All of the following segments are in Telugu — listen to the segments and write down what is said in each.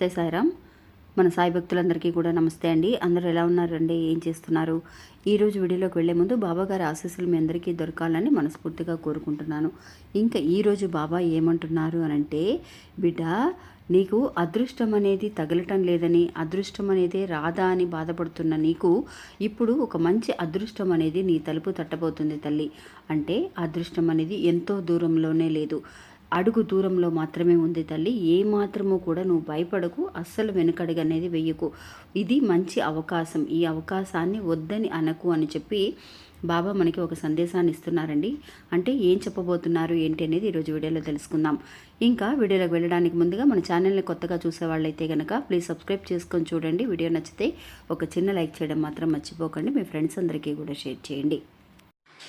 నమస్తే సాయిరామ్. మన సాయి భక్తులందరికీ కూడా నమస్తే అండి. అందరూ ఎలా ఉన్నారండి? ఏం చేస్తున్నారు? ఈరోజు వీడియోలోకి వెళ్ళే ముందు బాబా గారి ఆశీస్సులు మీ అందరికీ దొరకాలని మనస్ఫూర్తిగా కోరుకుంటున్నాను. ఇంకా ఈరోజు బాబా ఏమంటున్నారు అని అంటే బిడ్డ నీకు అదృష్టం అనేది తగలటం లేదని అదృష్టం అనేది రాదా అని బాధపడుతున్న నీకు ఇప్పుడు ఒక మంచి అదృష్టం అనేది నీ తలుపు తట్టబోతుంది తల్లి. అంటే అదృష్టం అనేది ఎంతో దూరంలోనే లేదు. అడుగు దూరంలో మాత్రమే ఉంది తల్లి. ఏ మాత్రము కూడా నువ్వు భయపడకు. అస్సలు వెనుకడుగు అనేది వెయ్యకు ఇది మంచి అవకాశం. ఈ అవకాశాన్ని వద్దని అనకు అని చెప్పి బాబా మనకి ఒక సందేశాన్ని ఇస్తున్నారండి. అంటే ఏం చెప్పబోతున్నారు ఏంటి అనేది ఈరోజు వీడియోలో తెలుసుకుందాం. ఇంకా వీడియోలోకి వెళ్ళడానికి ముందుగా మన ఛానల్ని కొత్తగా చూసేవాళ్ళైతే కనుక ప్లీజ్ సబ్స్క్రైబ్ చేసుకొని చూడండి. వీడియో నచ్చితే ఒక చిన్న లైక్ చేయడం మాత్రం మర్చిపోకండి. మీ ఫ్రెండ్స్ అందరికీ కూడా షేర్ చేయండి.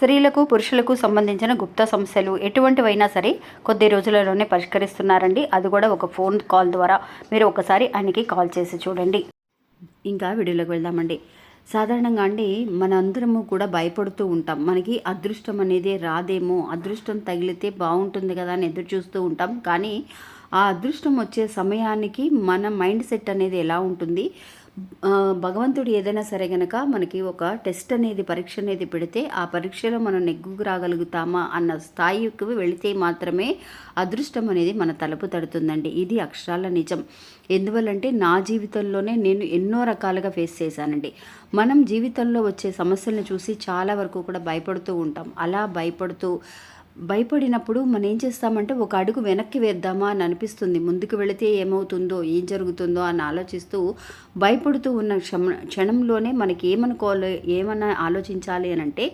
స్త్రీలకు పురుషులకు సంబంధించిన గుప్త సమస్యలు ఎటువంటివైనా సరే కొద్ది రోజులలోనే పరిష్కరిస్తున్నారండి. అది కూడా ఒక ఫోన్ కాల్ ద్వారా. మీరు ఒకసారి ఆయనకి కాల్ చేసి చూడండి. ఇంకా వీడియోలోకి వెళ్దామండి. సాధారణంగా అండి మన అందరము కూడా భయపడుతూ ఉంటాం. మనకి అదృష్టం అనేది రాదేమో. అదృష్టం తగిలితే బాగుంటుంది కదా అని ఎదురు చూస్తూ ఉంటాం. కానీ ఆ అదృష్టం వచ్చే సమయానికి మన మైండ్ సెట్ అనేది ఎలా ఉంటుంది? భగవంతుడు ఏదైనా సరే గనక మనకి ఒక టెస్ట్ అనేది పరీక్ష అనేది పెడితే ఆ పరీక్షలో మనం నెగ్గుకు రాగలుగుతామా అన్న స్థాయికి వెళితే మాత్రమే అదృష్టం అనేది మన తలుపు తడుతుందండి. ఇది అక్షరాల నిజం. ఎందువల్లంటే నా జీవితంలోనే నేను ఎన్నో రకాలుగా ఫేస్ చేశానండి. మనం జీవితంలో వచ్చే సమస్యలను చూసి చాలా వరకు కూడా భయపడుతూ ఉంటాం. అలా భయపడుతూ భయపడినప్పుడు మనం ఏం చేస్తామంటే ఒక అడుగు వెనక్కి వేద్దామా అని అనిపిస్తుంది. ముందుకు వెళితే ఏమవుతుందో ఏం జరుగుతుందో అని ఆలోచిస్తూ భయపడుతూ ఉన్న క్షమ క్షణంలోనే మనకి ఏమనుకోవాలి ఏమన్నా ఆలోచించాలి అని అంటే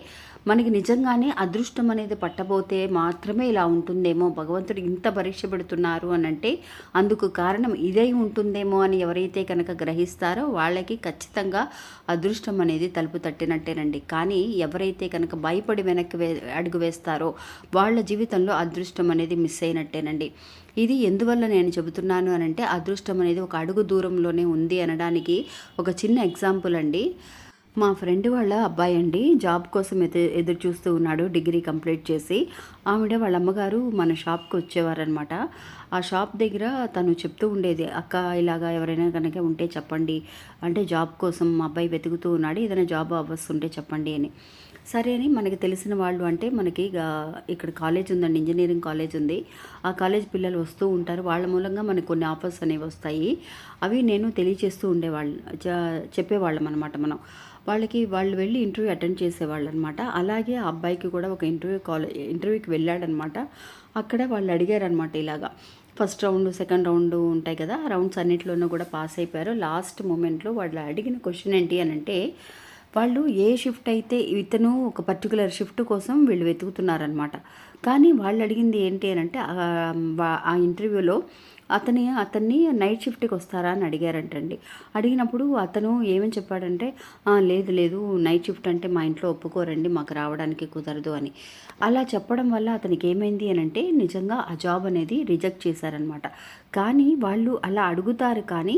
మనకి నిజంగానే అదృష్టం అనేది పట్టబోతే మాత్రమే ఇలా ఉంటుందేమో భగవంతుడు ఇంత పరీక్ష పెడుతున్నారు అని అంటే అందుకు కారణం ఇదే ఉంటుందేమో అని ఎవరైతే కనుక గ్రహిస్తారో వాళ్ళకి ఖచ్చితంగా అదృష్టం అనేది తలుపు తట్టినట్టేనండి. కానీ ఎవరైతే కనుక భయపడి వెనక్కి వే అడుగు వేస్తారో వాళ్ళ జీవితంలో అదృష్టం అనేది మిస్ అయినట్టేనండి. ఇది ఎందువల్ల నేను చెబుతున్నాను అని అంటే అదృష్టం అనేది ఒక అడుగు దూరంలోనే ఉంది అనడానికి ఒక చిన్న ఎగ్జాంపుల్ అండి. మా ఫ్రెండ్ వాళ్ళ అబ్బాయి అండి జాబ్ కోసం ఎదు ఎదురు చూస్తూ ఉన్నాడు డిగ్రీ కంప్లీట్ చేసి. ఆవిడ వాళ్ళ అమ్మగారు మన షాప్కి వచ్చేవారనమాట ఆ షాప్ దగ్గర తను చెప్తూ ఉండేది అక్క ఇలాగా ఎవరైనా కనుక ఉంటే చెప్పండి. అంటే జాబ్ కోసం మా అబ్బాయి వెతుకుతూ ఉన్నాడు ఏదైనా జాబ్ అవర్స్ ఉంటే చెప్పండి అని. సరే అని మనకి తెలిసిన వాళ్ళు అంటే మనకి ఇక్కడ కాలేజ్ ఉందండి ఇంజనీరింగ్ కాలేజ్ ఉంది. ఆ కాలేజ్ పిల్లలు వస్తూ ఉంటారు. వాళ్ళ మూలంగా మనకు కొన్ని ఆఫర్స్ అనేవి వస్తాయి. అవి నేను తెలియచేస్తూ ఉండేవాళ్ళు చెప్పేవాళ్ళం అనమాట మనం. వాళ్ళకి వాళ్ళు వెళ్ళి ఇంటర్వ్యూ అటెండ్ చేసేవాళ్ళు అనమాట అలాగే ఆ అబ్బాయికి కూడా ఒక ఇంటర్వ్యూ కాలే ఇంటర్వ్యూకి వెళ్ళాడనమాట. అక్కడ వాళ్ళు అడిగారనమాట ఇలాగా. ఫస్ట్ రౌండ్ సెకండ్ రౌండ్ ఉంటాయి కదా రౌండ్స్ అన్నింటిలోనూ కూడా పాస్ అయిపోయారు. లాస్ట్ మూమెంట్లో వాళ్ళు అడిగిన క్వశ్చన్ ఏంటి అని అంటే వాళ్ళు ఏ షిఫ్ట్ అయితే ఇతను ఒక పర్టికులర్ షిఫ్ట్ కోసం వీళ్ళు వెతుకుతున్నారనమాట. కానీ వాళ్ళు అడిగింది ఏంటి అని అంటే ఆ ఇంటర్వ్యూలో అతని అతన్ని నైట్ షిఫ్ట్కి వస్తారా అని అడిగారంటండి. అడిగినప్పుడు అతను ఏమని చెప్పాడంటే లేదు లేదు నైట్ షిఫ్ట్ అంటే మా ఇంట్లో ఒప్పుకోరండి మాకు రావడానికి కుదరదు అని. అలా చెప్పడం వల్ల అతనికి ఏమైంది అని అంటే నిజంగా ఆ జాబ్ అనేది రిజెక్ట్ చేశారనమాట కానీ వాళ్ళు అలా అడుగుతారు కానీ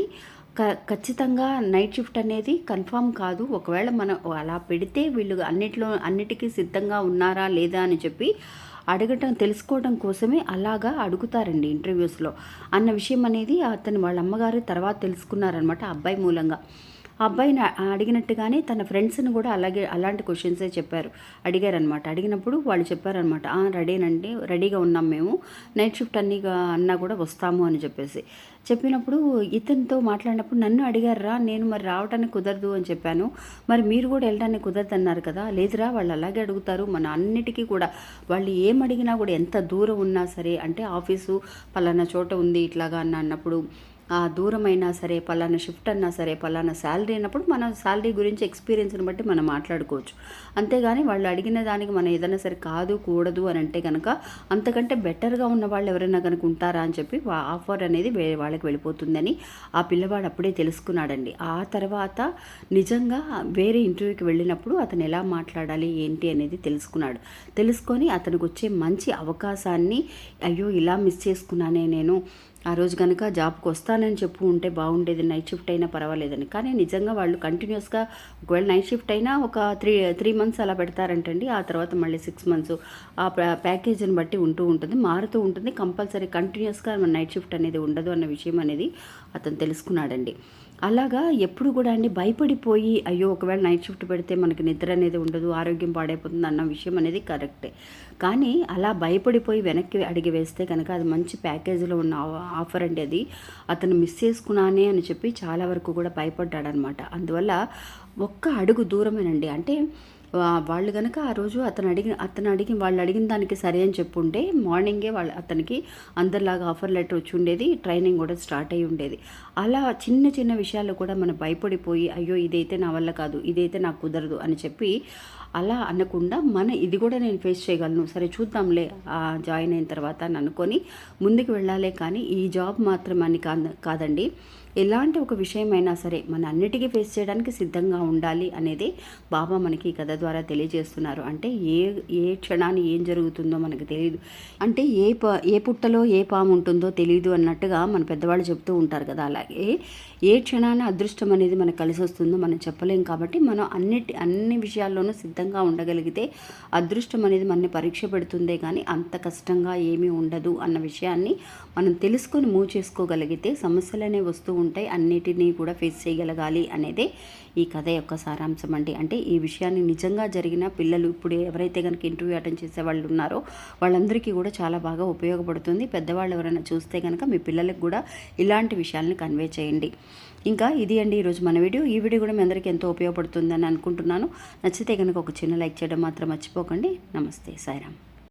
క ఖచ్చితంగా నైట్ షిఫ్ట్ అనేది కన్ఫామ్ కాదు. ఒకవేళ మనం అలా పెడితే వీళ్ళు అన్నిట్లో అన్నిటికీ సిద్ధంగా ఉన్నారా లేదా అని చెప్పి అడగటం తెలుసుకోవడం కోసమే అలాగా అడుగుతారండి ఇంటర్వ్యూస్లో. అన్న విషయం అనేది అతను వాళ్ళ అమ్మగారు తర్వాత తెలుసుకున్నారనమాట అబ్బాయి మూలంగా. అబ్బాయిని అడిగినట్టుగానే తన ఫ్రెండ్స్ని కూడా అలాగే అలాంటి క్వశ్చన్సే చెప్పారు. అడిగారనమాట అడిగినప్పుడు వాళ్ళు చెప్పారనమాట రెడీనండి. రెడీగా ఉన్నాం మేము. నైట్ షిఫ్ట్ అన్ని అన్నా కూడా వస్తాము అని చెప్పేసి. చెప్పినప్పుడు ఇతనితో మాట్లాడినప్పుడు నన్ను అడిగారా నేను మరి రావడానికి కుదరదు అని చెప్పాను. మరి మీరు కూడా వెళ్ళడానికి కుదరదు అన్నారు కదా. లేదురా. వాళ్ళు అలాగే అడుగుతారు. మన అన్నిటికీ కూడా. వాళ్ళు ఏం అడిగినా కూడా ఎంత దూరం ఉన్నా సరే అంటే ఆఫీసు పలానా చోట ఉంది ఇట్లాగా అన్న అన్నప్పుడు దూరమైనా సరే పలానా షిఫ్ట్ అన్నా సరే పలానా శాలరీ అన్నప్పుడు మన శాలరీ గురించి ఎక్స్పీరియన్స్ని బట్టి మనం మాట్లాడుకోవచ్చు. అంతేగాని వాళ్ళు అడిగిన దానికి మనం ఏదైనా సరే కాదు కూడదు అని అంటే కనుక అంతకంటే బెటర్గా ఉన్న వాళ్ళు ఎవరైనా కనుక ఉంటారా అని చెప్పి ఆఫర్ అనేది వాళ్ళకి వెళ్ళిపోతుందని ఆ పిల్లవాడు అప్పుడే తెలుసుకున్నాడండి. ఆ తర్వాత నిజంగా వేరే ఇంటర్వ్యూకి వెళ్ళినప్పుడు అతను ఎలా మాట్లాడాలి ఏంటి అనేది తెలుసుకున్నాడు. తెలుసుకొని అతనికి వచ్చే మంచి అవకాశాన్ని అయ్యో ఇలా మిస్ చేసుకున్నానే నేను ఆ రోజు కనుక జాబ్కి వస్తానని చెప్పు ఉంటే బాగుండేది నైట్ షిఫ్ట్ అయినా పర్వాలేదని. కానీ నిజంగా వాళ్ళు కంటిన్యూస్గా ఒకవేళ నైట్ షిఫ్ట్ అయినా ఒక త్రీ త్రీ మంత్స్ అలా పెడతారంటండి. ఆ తర్వాత మళ్ళీ సిక్స్ మంత్స్ ఆ ప్యా- ప్యాకేజీని బట్టి ఉంటూ ఉంటుంది. మారుతూ ఉంటుంది. కంపల్సరీ కంటిన్యూస్గా మన నైట్ షిఫ్ట్ అనేది ఉండదు అన్న విషయం అనేది అతను తెలుసుకున్నాడండి. అలాగా ఎప్పుడు కూడా అండి భయపడిపోయి అయ్యో ఒకవేళ నైట్ షిఫ్ట్ పెడితే మనకి నిద్ర అనేది ఉండదు ఆరోగ్యం పాడైపోతుంది అన్న విషయం అనేది కరెక్టే కానీ అలా భయపడిపోయి వెనక్కి అడిగి వేస్తే కనుక అది మంచి ప్యాకేజీలో ఉన్న ఆఫర్ అండి అది. అతను మిస్ చేసుకున్నానే అని చెప్పి చాలా వరకు కూడా భయపడ్డాడనమాట. అందువల్ల ఒక్క అడుగు దూరమేనండి. అంటే వాళ్ళు కనుక ఆ రోజు అతను అడిగిన అతను అడిగిన వాళ్ళు అడిగిన దానికి సరే అని చెప్పుంటే మార్నింగే వాళ్ళు అతనికి అందరిలాగా ఆఫర్ లెటర్ వచ్చి ఉండేది ట్రైనింగ్ కూడా స్టార్ట్ అయ్యి ఉండేది. అలా చిన్న చిన్న విషయాల్లో కూడా మనం భయపడిపోయి అయ్యో ఇదైతే నా వల్ల కాదు ఇదైతే నాకు కుదరదు అని చెప్పి అలా అనకుండా మన ఇది కూడా నేను ఫేస్ చేయగలను సరే చూద్దాంలే జాయిన్ అయిన తర్వాత అని అనుకొని ముందుకు వెళ్ళాలే. కానీ ఈ జాబ్ మాత్రం అని కాదండి. ఎలాంటి ఒక విషయమైనా సరే మన అన్నిటికీ ఫేస్ చేయడానికి సిద్ధంగా ఉండాలి అనేది బాబా మనకి ఈ కథ ద్వారా తెలియజేస్తున్నారు. అంటే ఏ ఏ క్షణాన్ని ఏం జరుగుతుందో మనకు తెలియదు అంటే ఏ ప ఏ పుట్టలో ఏ పాము ఉంటుందో తెలియదు అన్నట్టుగా మన పెద్దవాళ్ళు చెప్తూ ఉంటారు కదా. అలాగే ఏ క్షణాన అదృష్టం అనేది మనకు కలిసి వస్తుందో మనం చెప్పలేం కాబట్టి మనం అన్నిటి అన్ని విషయాల్లోనూ సిద్ధంగా ఉండగలిగితే అదృష్టం అనేది మనని పరీక్ష పెడుతుందే కానీ అంత కష్టంగా ఏమీ ఉండదు అన్న విషయాన్ని మనం తెలుసుకొని మూవ్ చేసుకోగలిగితే సమస్యలు అనేవి వస్తూ ఉంటాయి. అన్నిటినీ కూడా ఫేస్ చేయగలగాలి అనేదే ఈ కథ యొక్క సారాంశం అండి. అంటే ఈ విషయాన్ని నిజంగా నిజంగా జరిగిన పిల్లలు ఇప్పుడు ఎవరైతే కనుక ఇంటర్వ్యూ అటెండ్ చేసే వాళ్ళు ఉన్నారో వాళ్ళందరికీ కూడా చాలా బాగా ఉపయోగపడుతుంది. పెద్దవాళ్ళు ఎవరైనా చూస్తే కనుక మీ పిల్లలకు కూడా ఇలాంటి విషయాలను కన్వే చేయండి. ఇంకా ఇది అండి ఈరోజు మన వీడియో. ఈ వీడియో కూడా మీ అందరికీ ఎంతో ఉపయోగపడుతుందని అనుకుంటున్నాను. నచ్చితే కనుక ఒక చిన్న లైక్ చేయడం మాత్రం మర్చిపోకండి. నమస్తే. సాయిరామ్.